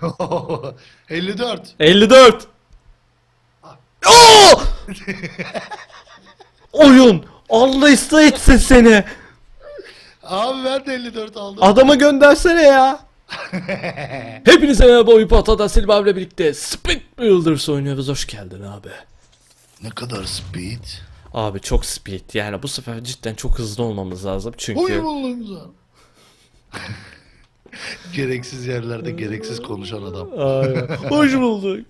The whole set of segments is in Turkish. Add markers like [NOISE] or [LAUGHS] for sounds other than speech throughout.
[LAUGHS] 54. 54. Oo! [LAUGHS] Oyun. Allah ıslah etsin seni. Abi ben de 54 aldım. Adamı göndersene ya. [LAUGHS] Hepinize merhaba Oyun Patada Silva ile birlikte Speed Builders oynuyoruz. Hoş geldin abi. ne kadar speed. Abi çok speed yani bu sefer cidden çok hızlı olmamız lazım çünkü olmamız [LAUGHS] Gereksiz yerlerde gereksiz konuşan adam. Aynen. [LAUGHS] Hoş bulduk.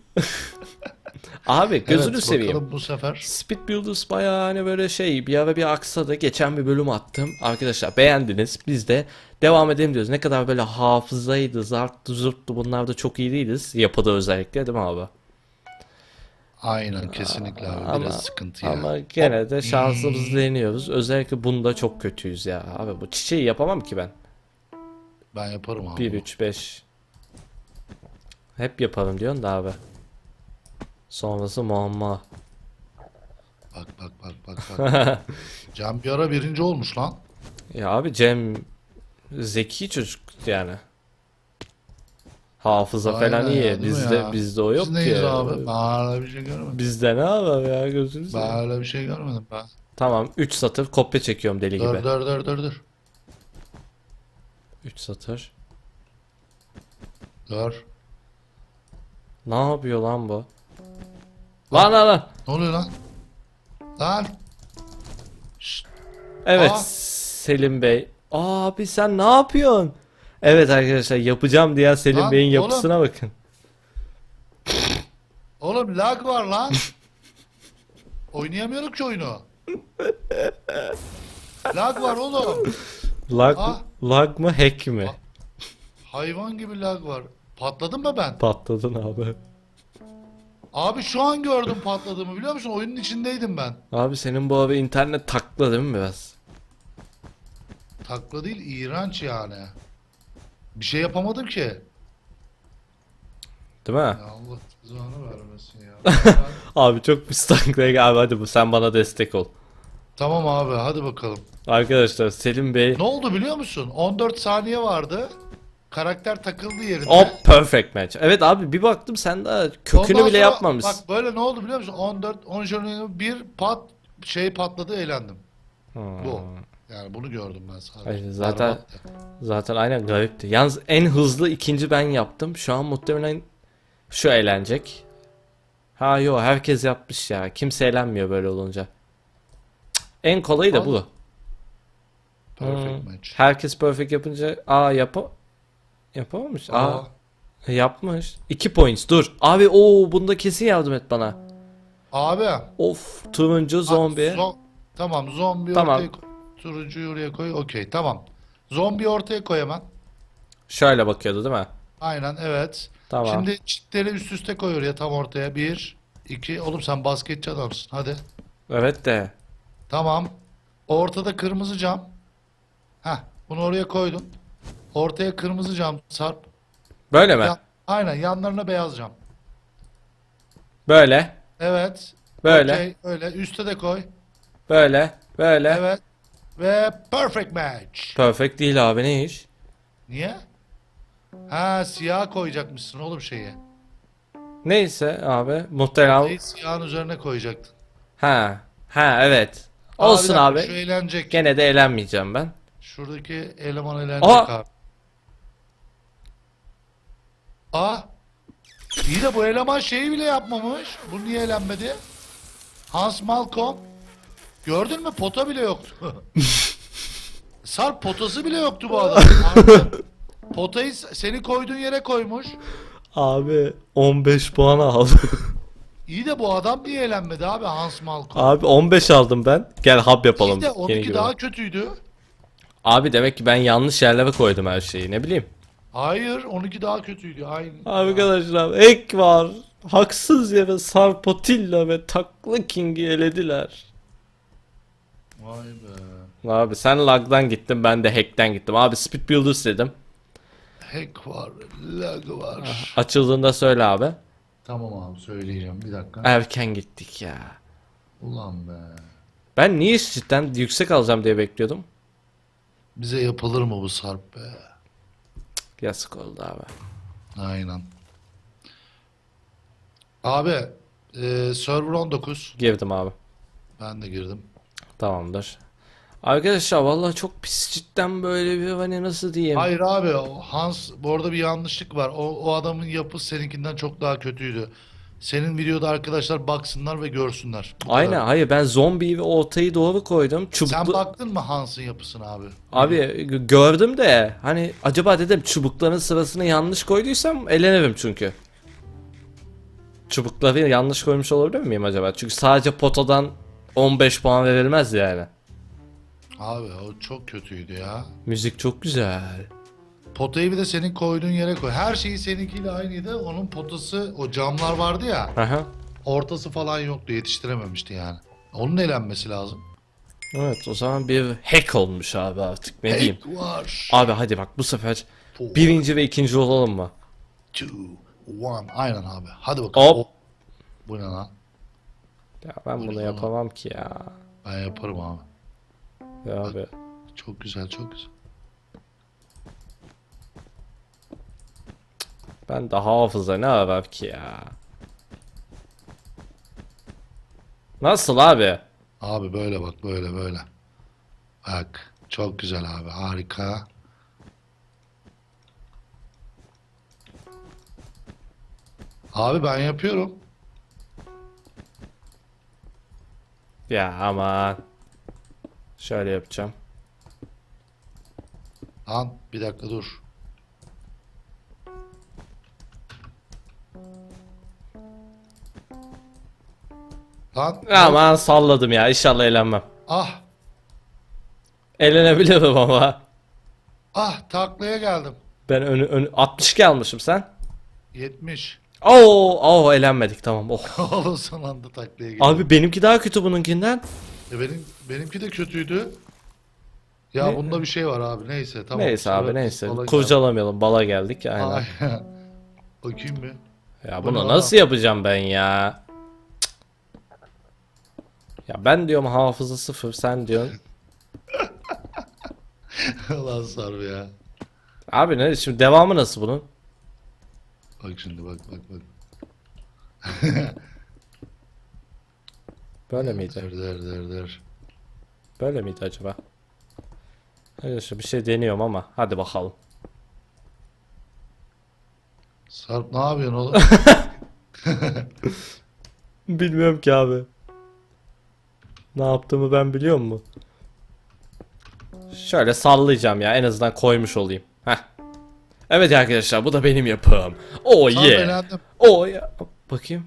Abi gözünü Evet, seveyim. Bu sefer. Speed Builders bayağı hani böyle şey bir ara bir aksadı. Geçen bir bölüm attım. Arkadaşlar beğendiniz. Biz de devam edelim diyoruz. Ne kadar böyle hafızaydı, zarttı, zurttu bunlar da çok iyi değiliz. Yapıda özellikle değil mi abi? Aynen kesinlikle abi. Ama- Biraz sıkıntı ya. Ama gene de şansımızı deniyoruz. Özellikle bunda çok kötüyüz ya. Abi bu çiçeği yapamam ki ben. Ben yaparım abi. 1, 3, 5. Hep yaparım diyorsun da abi. Sonrası muamma. Bak bak bak bak bak. [LAUGHS] Can bir ara birinci olmuş lan. Ya abi Cem zeki çocuk yani. Hafıza Aynen falan iyi. Bizde ya? bizde o yok Biz neyiz ki. abi? Ben öyle bir şey görmedim. Bizde ne abi ya gözünü seveyim. Ben öyle bir şey görmedim ben. Tamam 3 satır kopya çekiyorum deli Dur gibi. dur dur dur dur. 3 satır. Dur. Ne yapıyor lan bu? Lan lan lan. Ne oluyor lan? Lan. Şşt, Evet Aa. Selim Bey. Abi sen ne yapıyorsun? Evet arkadaşlar yapacağım diyen Selim Lan Bey'in yapısına bakın. Oğlum lag var lan. Oynayamıyorum ki oyunu. lag var oğlum. Lag, Aa. Lag mı hack mi? Hayvan gibi lag var. Patladım mı ben? Patladın abi. Abi şu an gördüm patladığımı biliyor musun? Oyunun içindeydim ben. Abi senin bu abi internet takla değil mi biraz? Takla değil iğrenç yani. Bir şey yapamadım ki. Değil mi? Ya Allah cezanı vermesin ya. [LAUGHS] Ben- Abi çok pis taklaya abi hadi bu sen bana destek ol. Tamam abi hadi bakalım. Arkadaşlar Selim Bey Ne oldu biliyor musun? 14 saniye vardı. Karakter takıldı yerine. Hop perfect match. Evet abi bir baktım sen daha kökünü Ondan bile sonra yapmamışsın. Bak böyle ne oldu biliyor musun? 14 13 bir pat şey patladı eğlendim. Hmm. Bu. Yani bunu gördüm ben sadece. Hayır, zaten- Berbattı. Zaten aynen garipti. Yalnız en hızlı ikinci ben yaptım. Şu an muhtemelen şu eğlenecek. Ha yo herkes yapmış ya. Kimse eğlenmiyor böyle olunca. En kolayı da bu. Perfect Hmm. match. Herkes perfect yapınca aa yapa yapamamış. Aa, Aa, yapmış. 2 points dur. Abi o bunda kesin yardım et bana. abi. Of turuncu zombi. zo- tamam zombi Tamam. ortaya koy. Turuncuyu oraya koy. Okey tamam. Zombi ortaya koy hemen. Şöyle bakıyordu değil mi? Aynen evet. Tamam. Şimdi çitleri üst üste koy oraya tam ortaya. Bir, iki. Oğlum sen basketçi adamsın. Hadi. Evet de. Tamam. Ortada kırmızı cam. Heh, bunu oraya koydun. Ortaya kırmızı cam sarp. Böyle mi? Ya- aynen yanlarına beyaz cam. Böyle. Evet. Böyle. Okey, öyle. Üste de koy. Böyle. Böyle. Evet. Ve perfect match. Perfect değil abi ne iş? Niye? Ha siyah koyacakmışsın oğlum şeyi. Neyse abi muhtemelen Şeyi siyahın üzerine koyacaktın. ha ha evet olsun dakika, abi Şu eğlenecek. gene de eğlenmeyeceğim ben Şuradaki eleman eğlenecek Aa! abi. Aa. İyi de bu eleman şeyi bile yapmamış. Bu niye eğlenmedi? Hans Malcolm. Gördün mü? Pota bile yoktu. [LAUGHS] Sarp potası bile yoktu bu adam. Potayı seni koyduğun yere koymuş. abi 15 puan aldım [LAUGHS] İyi de bu adam niye eğlenmedi abi Hans Malcolm? abi 15 aldım ben gel hub yapalım İyi de yeni onunki gibi. daha kötüydü. abi demek ki ben yanlış yerlere koydum her şeyi ne bileyim Hayır, onunki daha kötüydü. Aynı. arkadaşlar ek var haksız yere Sarpotilla ve Takla King'i elediler Vay be. abi sen lag'dan gittin ben de hack'ten gittim abi speed builders dedim Hack var, lag var. açıldığında söyle abi Tamam abi söyleyeceğim bir dakika. erken gittik ya Ulan be. Ben niye cidden yüksek alacağım diye bekliyordum. Bize yapılır mı bu Sarp be? Yazık oldu abi. Aynen. Abi e, server 19. Girdim abi. Ben de girdim. Tamamdır. Arkadaşlar vallahi çok pis cidden böyle bir hani nasıl diyeyim. Hayır abi o Hans bu arada bir yanlışlık var. O, o adamın yapısı seninkinden çok daha kötüydü. Senin videoda arkadaşlar baksınlar ve görsünler. Bu Aynen kadar. hayır ben zombiyi ve oltayı doğru koydum. Sen Çubuklu... baktın mı Hans'ın yapısına abi? Abi gördüm de hani acaba dedim çubukların sırasını yanlış koyduysam elenirim çünkü. Çubukları yanlış koymuş olabilir miyim acaba? Çünkü sadece potadan 15 puan verilmez yani. Abi o çok kötüydü ya. Müzik çok güzel. Potayı bir de senin koyduğun yere koy. Her şeyi seninkiyle aynıydı. Onun potası o camlar vardı ya. Aha. Ortası falan yoktu. Yetiştirememişti yani. Onun elenmesi lazım. Evet o zaman bir hack olmuş abi artık ne diyeyim. Hack var. Abi hadi bak bu sefer Four, birinci ve ikinci olalım mı? two, one. Aynen abi. Hadi bakalım. Hop. Bu ne lan? Ya ben bunu yapamam ki ya. Ben yaparım abi. Ya abi. Çok güzel, çok güzel. Ben de hafıza ne arar ki ya. Nasıl abi? Abi böyle bak, böyle böyle. Bak, çok güzel abi. Harika. Abi ben yapıyorum. Ya aman. Şöyle yapacağım. Lan bir dakika dur. Lan Aman salladım ya inşallah eğlenmem. ah Eğlenebilirim ama. ah taklaya geldim. Ben önü, önü 62 almışım sen. 70. Oo, oo eğlenmedik tamam. Oh. [LAUGHS] Oğlum son anda taklaya geldim. Abi benimki daha kötü bununkinden. E benim benimki de kötüydü. Ya Ne- bunda bir şey var abi. Neyse tamam. neyse abi sefer neyse. bala Kurcalamayalım bala geldik geldi. aynen. Aynen. [LAUGHS] Bakayım bir. Ya Bu bunu ne nasıl yapacağım ben ya? Cık. Ya ben diyorum hafıza sıfır sen diyorsun. [LAUGHS] Lan sarı ya. Abi ne şimdi devamı nasıl bunun? Bak şimdi bak bak bak. [LAUGHS] Böyle miydi? Der der der der. Böyle miydi acaba? Arkadaşlar bir şey deniyorum ama hadi bakalım. Sarp ne yapıyorsun oğlum? [LAUGHS] Bilmiyorum ki abi. Ne yaptığımı ben biliyor mu? Şöyle sallayacağım ya en azından koymuş olayım. Heh. Evet arkadaşlar bu da benim yapım. Oh Sarp yeah. elendim. Oh yeah. Bakayım.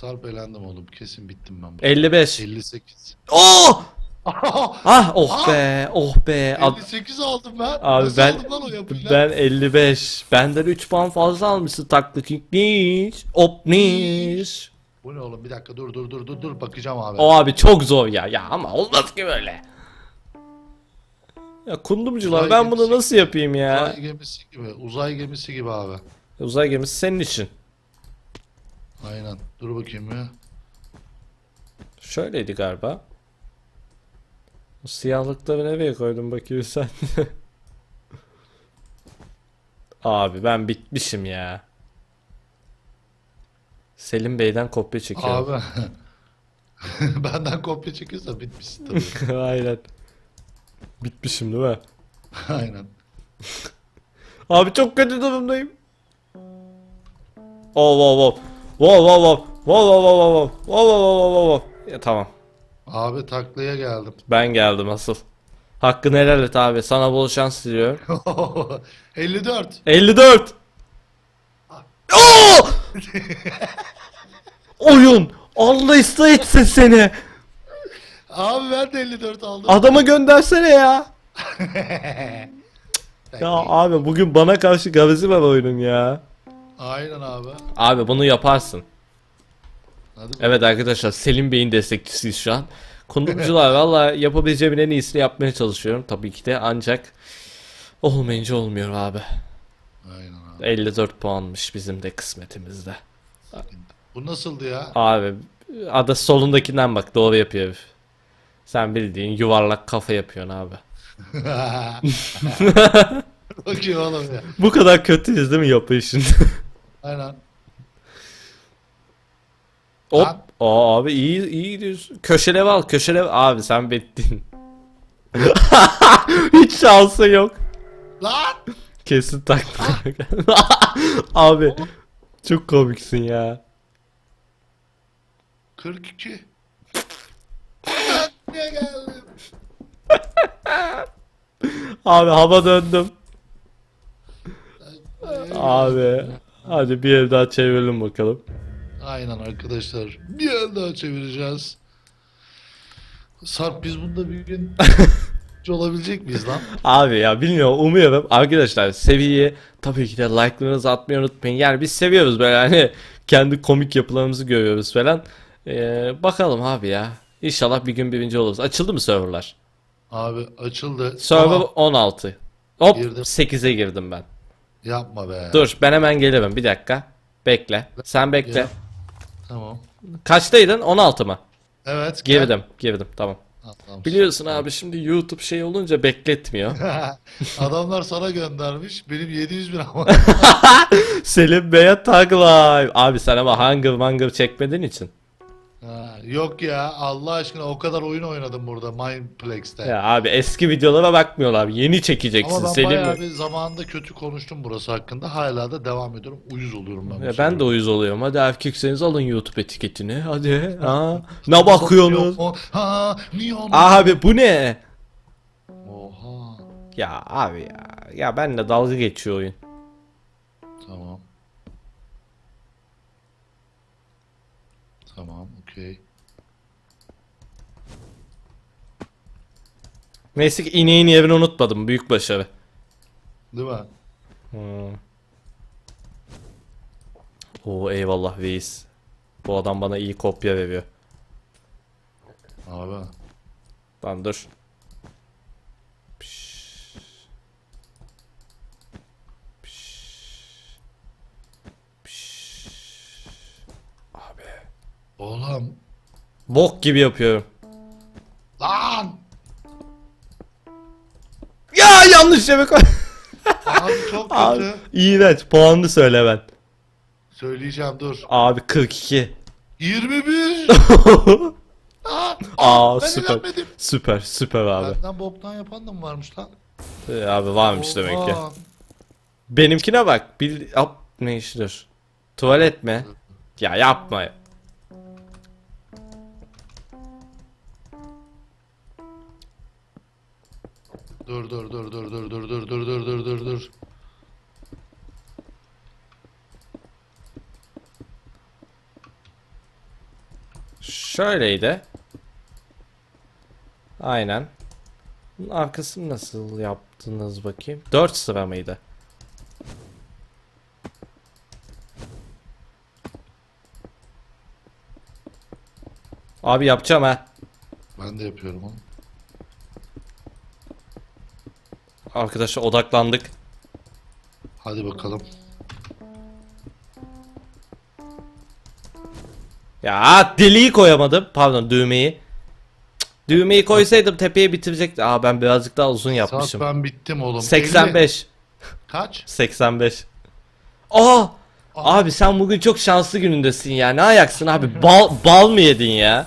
Sarp elendim oğlum. Kesin bittim ben. bu. 55. 58. [LAUGHS] Oh! Ah oh be oh be. Ad- 58 aldım ben. Abi Nasıl ben aldım lan o yapıyla? ben 55. Benden 3 puan fazla almışsın taklit niş. Op niş. Bu ne oğlum? Bir dakika dur dur dur dur dur bakacağım abi. O abi çok zor ya. Ya ama olmaz ki böyle. Ya kundumcular Uzay ben bunu gemisi. nasıl yapayım ya? Uzay gemisi gibi. Uzay gemisi gibi abi. Uzay gemisi senin için. Aynen. Dur bakayım ya. Şöyleydi galiba. O siyahlıkları nereye koydun bakayım sen? [LAUGHS] Abi ben bitmişim ya. Selim Bey'den kopya çekiyorum. Abi. [LAUGHS] Benden kopya çekiyorsa bitmişsin tabii. [LAUGHS] Aynen. Bitmişim değil mi? Aynen. Abi çok kötü durumdayım. Oh wow wow. Wow wow wow. Wow wow wow wow. Wow wow wow wow wow. Ya tamam. Abi taklaya geldim. Ben geldim asıl. Hakkını helal et abi. Sana bol şans diliyorum. 54. 54. Oo! Oyun. Allah ıslah etsin seni. Abi ben de 54 aldım. Adamı göndersene ya. [LAUGHS] Ya abi bugün bana karşı gavezi var oyunun ya. Aynen abi. Abi bunu yaparsın. Hadi Evet arkadaşlar Selim Bey'in destekçisiyiz şu an. Kundukçular [LAUGHS] valla yapabileceğimin en iyisini yapmaya çalışıyorum. Tabii ki de ancak olmayınca olmuyor abi. Aynen abi. 54 puanmış bizim de kısmetimizde. Bu nasıldı ya? Abi ada solundakinden bak doğru yapıyor herif. Sen bildiğin yuvarlak kafa yapıyorsun abi. [LAUGHS] [LAUGHS] Bakıyor oğlum ya. Bu kadar kötüyüz değil mi yapışın? Aynen. Hop. Lan. Aa, abi iyi iyi gidiyorsun. Köşelev al köşelev. Abi sen bittin. [LAUGHS] Hiç şansı yok. Lan! Kesin taktı. [LAUGHS] abi çok komiksin ya. 42. Niye geldim? [LAUGHS] Abi hava döndüm. Abi hadi bir el daha çevirelim bakalım. Aynen arkadaşlar. Bir el daha çevireceğiz. Sarp biz bunda bir gün [LAUGHS] olabilecek miyiz lan? Abi ya bilmiyorum umuyorum. Arkadaşlar seviyeyi tabii ki de like'larınızı atmayı unutmayın. Yani biz seviyoruz böyle hani kendi komik yapılarımızı görüyoruz falan. Ee, bakalım abi ya. İnşallah bir gün birinci oluruz. Açıldı mı serverlar? Abi açıldı. Server Ama 16. Hop Girdim. 8'e girdim ben. Yapma be. Dur ben hemen gelirim bir dakika. Bekle. Sen bekle. Gel. Tamam. Kaçtaydın? 16 mı? Evet. gel. Girdim. Girdim tamam. Tamam. Biliyorsun abi şimdi YouTube şey olunca bekletmiyor. [LAUGHS] Adamlar sana göndermiş. Benim 700 bin ama. [LAUGHS] Selim Bey'e tag live. Abi sen ama Hunger Hunger çekmediğin için. Ha, yok ya Allah aşkına o kadar oyun oynadım burada Mindplex'te. Ya abi eski videolara bakmıyorlar. Yeni Ama çekeceksin ben Selim. bayağı bir zamanında kötü konuştum burası hakkında. Hala da devam ediyorum. Uyuz oluyorum ben. bu Ya ben de uyuz oluyorum. Hadi erkekseniz alın YouTube etiketini. Hadi. [LAUGHS] Ha. Ne bakıyorsunuz? Yok, Ha, niye onu? Abi bu ne? Oha. Ya abi ya. Ya benimle dalga geçiyor oyun. Tamam. Tamam, okey. Neyse ki ineğin yerini unutmadım. Büyük başarı. Değil mi? Hmm. Oo eyvallah Veys. Bu adam bana iyi kopya veriyor. Abi. Lan dur. Oğlum. Bok gibi yapıyorum. Lan! Ya yanlış yere koy. Abi çok [LAUGHS] Abi kötü. iğrenç. Puanını söyle ben. Söyleyeceğim dur. Abi 42. 21. [LAUGHS] Aa, Aa ben süper. elenmedim. Süper süper abi. Benden boktan yapan da mı varmış lan? Ee, Abi varmış demek ki. Oha. Benimkine bak. Bir Hop, ne işidir? Tuvalet mi? Ya yapma. Dur dur dur dur dur dur dur dur dur dur dur dur. Şöyleydi. Aynen. Bunun arkasını nasıl yaptınız bakayım? 4 sıra mıydı? Abi yapacağım ha. Ben de yapıyorum onu. Arkadaşlar odaklandık. Hadi bakalım. Ya deliği koyamadım. Pardon düğmeyi. Cık, Düğmeyi koysaydım tepeye bitirecekti. Aa ben birazcık daha uzun Saat yapmışım. ben bittim oğlum. 85. 50. Kaç? [LAUGHS] 85. Aa! Abi sen bugün çok şanslı günündesin ya. Ne ayaksın abi? Bal, bal mı yedin ya?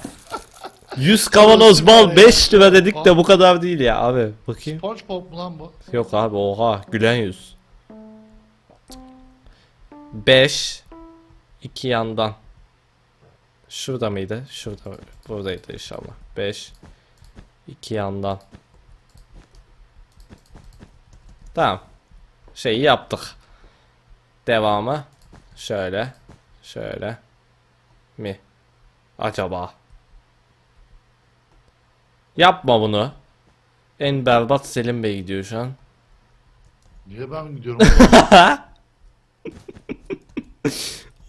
100 kavanoz bal 5 lira dedik de bu kadar değil ya abi. Bakayım. SpongeBob mu lan bu? Yok abi oha gülen yüz. 5 2 yandan. Şurada mıydı? Şurada buradaydı inşallah. 5 2 yandan. Tamam. Şeyi yaptık. Devamı şöyle şöyle mi acaba? Yapma bunu. En berbat Selim Bey gidiyor şu an. Niye ben gidiyorum? [LAUGHS]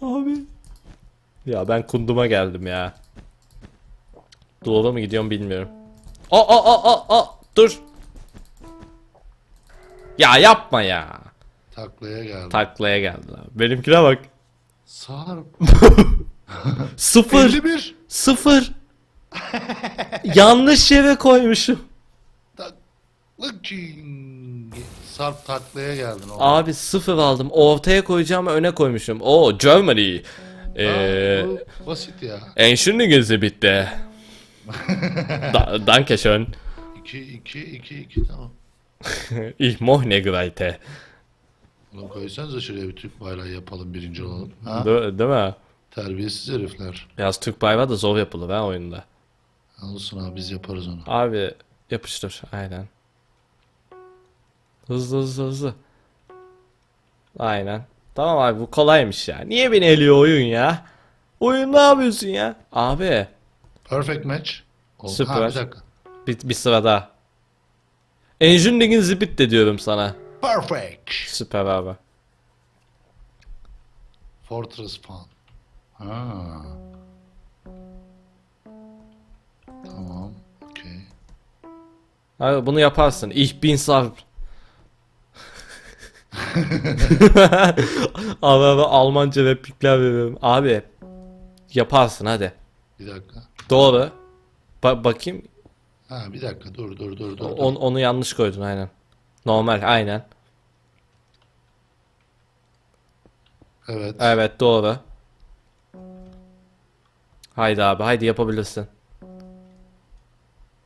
Abi. Ya ben kunduma geldim ya. Doğru mu gidiyorum bilmiyorum. Aa aa aa aa aa dur. Ya yapma ya. Taklaya geldim. Taklaya geldi abi. Benimkine bak. Sarp. [LAUGHS] [LAUGHS] Sıfır. 51. Sıfır. [LAUGHS] Yanlış yere koymuşum. Looking. Sarp taklaya geldin oğlum. Abi sıfır aldım. Ortaya koyacağımı öne koymuşum. Oo Germany. Ha, bu basit ya. Entschuldigen bitte. da, danke schön. 2 2 2 2 tamam. [LAUGHS] Ich mochte Greite. Ulan koysanıza şuraya bir Türk bayrağı yapalım birinci olalım. Ha? De- değil mi? Terbiyesiz herifler. Yalnız Türk bayrağı da zor yapılır ha oyunda. Olsun abi biz yaparız onu. Abi yapıştır aynen. Hızlı hızlı hızlı. Aynen. Tamam abi bu kolaymış ya. Niye beni eliyor oyun ya? Oyun ne yapıyorsun ya? Abi Perfect match. Oldu. Süper. Ha, bir dakika. bir, bir sıra daha. Enjinligin zibit de diyorum sana. Perfect. Süper abi. Fortress Fan. Ha. Tamam. Okey. Abi bunu yaparsın. Ich bin Sarp. [LAUGHS] abi abi Almanca replikler veriyorum. Abi yaparsın hadi. Bir dakika. Doğru. Ba- bakayım. Ha bir dakika dur dur dur dur. On- onu yanlış koydun aynen. Normal aynen. Evet. Evet doğru. Haydi abi haydi yapabilirsin.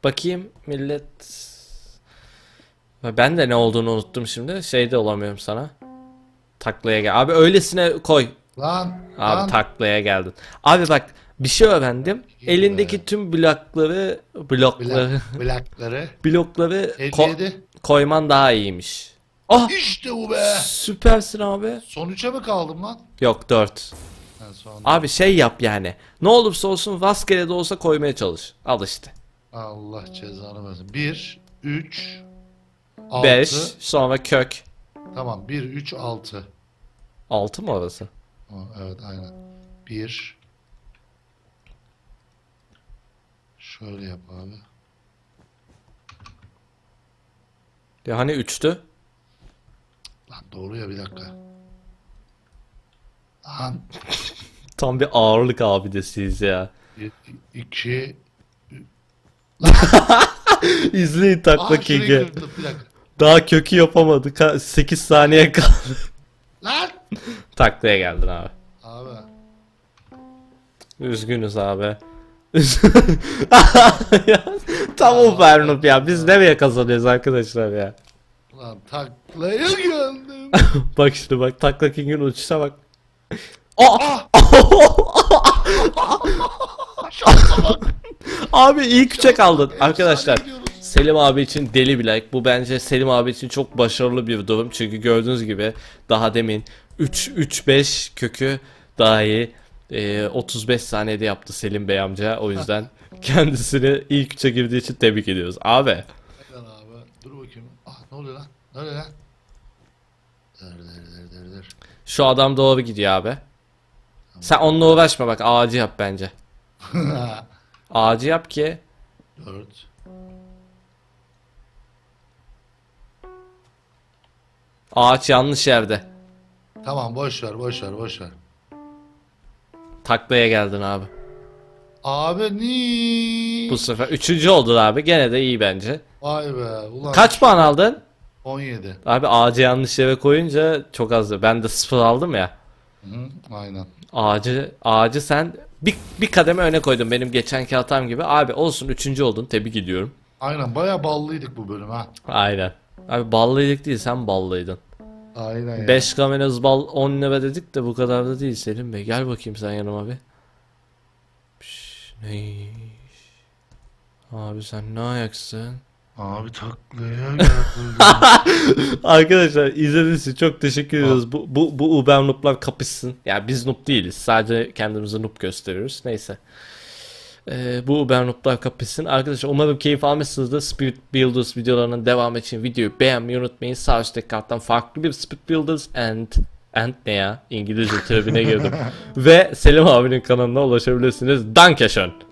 Bakayım millet. Ben de ne olduğunu unuttum şimdi. Şeyde olamıyorum sana. Taklaya gel. Abi öylesine koy. Lan. Abi lan. taklaya geldin. Abi bak bir şey öğrendim. Elindeki tüm blokları blokları Blak, blakları. [LAUGHS] blokları ko- 57. koyman daha iyiymiş. Ah İşte bu be. süpersin abi. Son üçe mi kaldım lan? Yok 4. Ha, son. Abi şey yap yani. Ne olursa olsun rastgele de olsa koymaya çalış. Al işte. Allah cezanı versin. 1, 3, 6. 5 sonra kök. Tamam 1, 3, 6. 6 mı orası? Evet aynen. 1. Şöyle yap abi. Ya hani 3'tü? Lan doğru ya bir dakika. Lan Tam bir ağırlık abidesiyiz ya. 2 [LAUGHS] İzleyin takla şurayı keki. kırdım bir dakika. Daha kökü yapamadık. 8 saniye kaldı. Lan! Taklaya geldin abi. Abi Üzgünüz abi. Ya, [LAUGHS] Tam o Bernop ya. Biz nereye kazanıyoruz arkadaşlar ya. lan taklaya geldim. [LAUGHS] Bak şimdi bak takla kingin uçuşa bak. Aa! Abi iyi küçük kaldın arkadaşlar. Selim abi için deli bir like. Bu bence Selim abi için çok başarılı bir durum. Çünkü gördüğünüz gibi daha demin 3 3 5 kökü daha iyi. Ee, 35 saniyede yaptı Selim Bey amca. O yüzden [LAUGHS] kendisini ilk üçe girdiği için tebrik ediyoruz. Abi Aynen abi. Dur bakayım. Ah ne oluyor lan? Ne oluyor lan? Dur dur dur dur dur. şu adam doğru gidiyor abi. Sen onunla uğraşma bak ağacı yap bence. [LAUGHS] Ağacı yap ki 4 ağaç yanlış yerde. Tamam boş ver boş ver boş ver. Taklaya geldin abi. Abi ni. Bu sefer üçüncü oldun abi. Gene de iyi bence. Vay be. Ulan Kaç puan aldın? 17. Abi ağacı yanlış yere koyunca çok azdı. Ben de sıfır aldım ya. Hı, aynen. Ağacı ağacı sen bir, bir kademe öne koydun benim geçenki hatam gibi. Abi olsun üçüncü oldun. Tebrik ediyorum. Aynen baya ballıydık bu bölüm ha. Aynen. Abi ballıydık değil sen ballıydın. Aynen ya. 5 kamerası bal 10 lira dedik de bu kadar da değil Selim Bey. Gel bakayım sen yanıma bir. Piş, ne iş? Abi sen ne ayaksın? Abi taklaya geldim. [LAUGHS] Arkadaşlar izlediğiniz için çok teşekkür ediyoruz. Bu, bu, bu Uber noob'lar kapışsın. Yani biz noob değiliz. Sadece kendimizi noob gösteriyoruz. Neyse. Ee, bu Uber noob'lar kapışsın. Arkadaşlar umarım keyif almışsınızdır. Spirit Builders videolarının devamı için videoyu beğenmeyi unutmayın. Sağ üstteki karttan farklı bir Spirit Builders and and ne ya? İngilizce tribine girdim. [LAUGHS] Ve Selim abinin kanalına ulaşabilirsiniz. Dankeschön. [LAUGHS]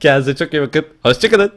Kendinize çok iyi bakın. Hoşçakalın.